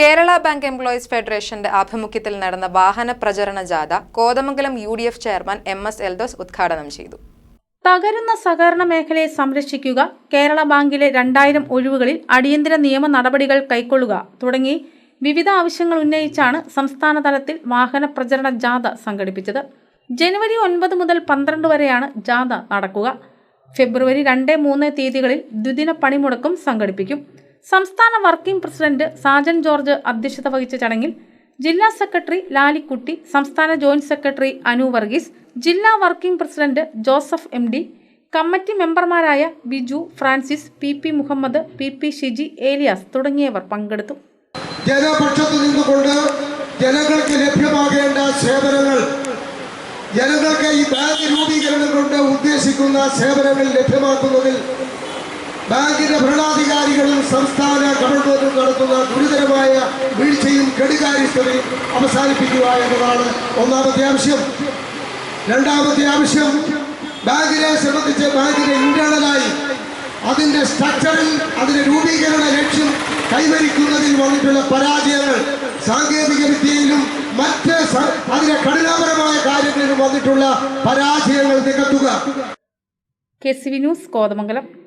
Kerala bank employees ഫെഡറേഷന്റെ ആഭിമുഖ്യത്തിൽ നടന്ന വാഹന പ്രചരണ ജാഥ Kothamangalam U D F chairman M S Eldhose ഉദ്ഘാടനം ചെയ്തു. തകരുന്ന സഹകരണ മേഖലയെ സംരക്ഷിക്കുക കേരള ബാങ്കിലെ രണ്ടായിരം ഒഴിവുകളിൽ അടിയന്തര നിയമ നടപടികൾ കൈക്കൊള്ളുക തുടങ്ങി വിവിധ ആവശ്യങ്ങൾ ഉന്നയിച്ചാണ് സംസ്ഥാന തലത്തിൽ വാഹന പ്രചരണ ജാഥ സംഘടിപ്പിച്ചത്. ജനുവരി ഒൻപത് മുതൽ പന്ത്രണ്ട് വരെയാണ് ജാഥ നടക്കുക. ഫെബ്രുവരി രണ്ട് മൂന്ന് തീയതികളിൽ ദ്വിദിന പണിമുടക്കും സംഘടിപ്പിക്കും. സംസ്ഥാന വർക്കിംഗ് പ്രസിഡന്റ് സാജൻ ജോർജ് അധ്യക്ഷത വഹിച്ച ചടങ്ങിൽ ജില്ലാ സെക്രട്ടറി ലാലിക്കുട്ടി സംസ്ഥാന ജോയിന്റ് സെക്രട്ടറി അനു വർഗീസ് ജില്ലാ working president Joseph M D committee മെമ്പർമാരായ Biju Francis P P Muhammad P P Shiji Elias തുടങ്ങിയവർ പങ്കെടുത്തു. ജനപക്ഷത്ത് നിന്നുകൊണ്ട് ജനങ്ങൾക്ക് ലഭ്യമാകേണ്ട സേവനങ്ങൾ ജനങ്ങൾക്ക് ഈ ബാങ്ക് രൂപീകരണം കൊണ്ട് ഉദ്ദേശിക്കുന്ന സേവനങ്ങൾ ലഭ്യമാക്കുന്നതിൽ ബാങ്കിന്റെ ഭരണാധികാരികളും സംസ്ഥാന ഗവൺമെന്റും നടത്തുന്ന ഗുരുതരമായ വീഴ്ചയും കെടുകാര്യസ്ഥതയും അവസാനിപ്പിക്കുക എന്നതാണ് ഒന്നാമത്തെ ആവശ്യം. രണ്ടാമത്തെ ആവശ്യം ബാങ്കിനെ സംബന്ധിച്ച് ബാങ്കിന്റെ ഇന്റേണലായി അതിന്റെ സ്ട്രക്ചറിൽ അതിന്റെ രൂപീകരണ ലക്ഷ്യം കൈവരിക്കുന്നതിൽ വന്നിട്ടുള്ള പരാജയങ്ങൾ സാങ്കേതിക വിദ്യയിലും മറ്റ് അതിന്റെ കഠിനാപരമായ കാര്യങ്ങളിലും വന്നിട്ടുള്ള പരാജയങ്ങൾ നികത്തുക. K C V news Kothamangalam.